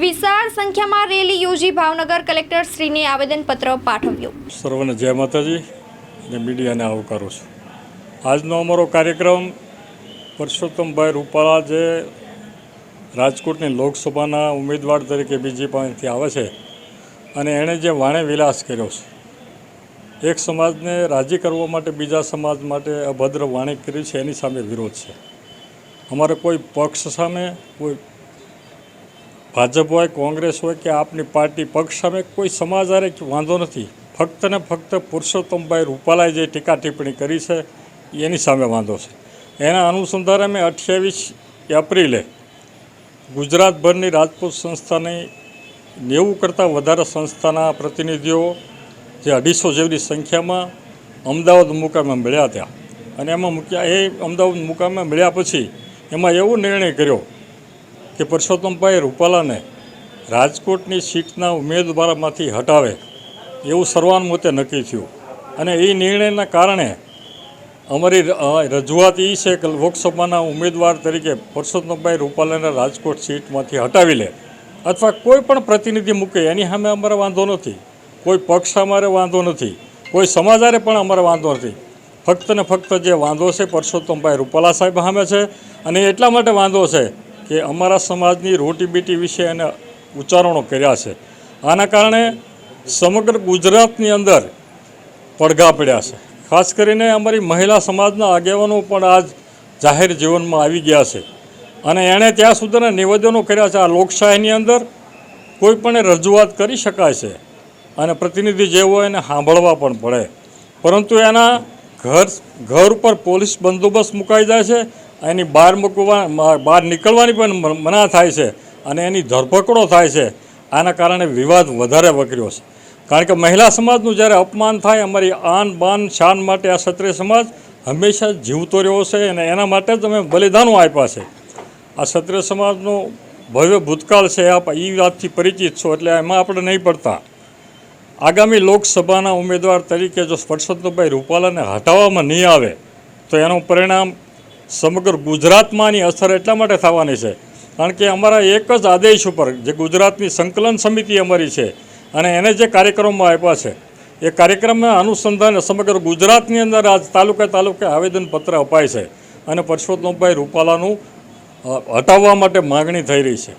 વિશાળ સંખ્યામાં રેલી યોજી ભાવનગર કલેક્ટર શ્રીને આવેદનપત્ર પાઠવ્યું. સર્વને જય માતાજી અને મીડિયાને આવકારું છું. આજનો અમારો કાર્યક્રમ પરસોત્તમભાઈ રૂપાલા જે રાજકોટની લોકસભાના ઉમેદવાર તરીકે બીજી પાસેથી આવે છે અને એણે જે વાણે વિલાસ કર્યો છે, એક સમાજને રાજી કરવા માટે બીજા સમાજ માટે અભદ્ર વાણી કરી છે, એની સામે વિરોધ છે. અમારે કોઈ પક્ષ સામે, કોઈ ભાજપ હોય, કોંગ્રેસ હોય કે આપની પાર્ટી પક્ષ સામે કોઈ સમાજ હારે વાંધો નથી. ફક્ત ને ફક્ત પુરુષોત્તમભાઈ રૂપાલાએ જે ટીકા ટિપ્પણી કરી છે, એની સામે વાંધો છે. એના અનુસંધાને મેં અઠ્યાવીસ એપ્રિલે ગુજરાતભરની રાજપૂત સંસ્થાની નેવું કરતાં વધારે સંસ્થાના પ્રતિનિધિઓ જે અઢીસો જેવી સંખ્યામાં અમદાવાદ મુકામે મળ્યા હતા. અને એમાં મૂક્યા, એ અમદાવાદ મુકામે મળ્યા પછી એમાં એવો નિર્ણય કર્યો કે પરસોત્તમભાઈ રૂપાલાને રાજકોટની સીટના ઉમેદવારમાંથી હટાવે, એવું સર્વાનુમતે નક્કી થયું. અને એ નિર્ણયના કારણે અમારી રજૂઆત એ છે કે લોકસભાના ઉમેદવાર તરીકે પરસોત્તમભાઈ રૂપાલાને રાજકોટ સીટમાંથી હટાવી લે. અથવા કોઈ પણ પ્રતિનિધિ મૂકે, એની સામે અમારે વાંધો નથી. કોઈ પક્ષ અમારે વાંધો નથી. કોઈ સમાજારે પણ અમારે વાંધો નથી. ફક્ત ને ફક્ત જે વાંધો છે પરસોત્તમભાઈ રૂપાલા સાહેબ સામે છે, અને એટલા માટે વાંધો છે કે અમારા સમાજની રોટીબીટી વિશે એને ઉચ્ચારણો કર્યા છે. આના કારણે સમગ્ર ગુજરાતની અંદર પડઘા પડ્યા છે. ખાસ કરીને અમારી મહિલા સમાજના આગેવાનો પણ આજ જાહેર જીવનમાં આવી ગયા છે. અને એણે ત્યાં સુધીના નિવેદનો કર્યા છે. આ લોકશાહીની અંદર કોઈ પણ રજૂઆત કરી શકાય છે અને પ્રતિનિધિ જે હોય એને સાંભળવા પણ પડે. પરંતુ એના ઘર ઘર ઉપર પોલીસ બંદોબસ્ત મુકાઈ જાય છે. એની બહાર મૂકવા બહાર નીકળવાની પણ મના થાય છે અને એની ધરપકડો થાય છે. આના કારણે વિવાદ વધારે વકર્યો છે. કારણ કે મહિલા સમાજનું જ્યારે અપમાન થાય, અમારી આન, બાન, શાન માટે આ ક્ષત્રિય સમાજ હંમેશા જીવતો રહ્યો છે અને એના માટે જ અમે બલિદાનો આપ્યા છે. આ ક્ષત્રિય સમાજનો ભવ્ય ભૂતકાળ છે, આપ એ વાતથી પરિચિત છો, એટલે એમાં આપણે નહીં પડતા. આગામી લોકસભાના ઉમેદવાર તરીકે જો પરસોત્તમભાઈ રૂપાલાને હટાવવામાં નહીં આવે, તો એનું પરિણામ સમગ્ર ગુજરાતમાંની અસર એટલા માટે થવાની છે. કારણ કે અમારા એક જ આદેશ ઉપર જે ગુજરાતની સંકલન સમિતિ અમારી છે અને એને જે કાર્યક્રમમાં આપ્યા છે, એ કાર્યક્રમના અનુસંધાને સમગ્ર ગુજરાતની અંદર આજ તાલુકે તાલુકે આવેદનપત્ર અપાય છે અને પરસોત્તમભાઈ રૂપાલાનું હટાવવા માટે માગણી થઈ રહી છે.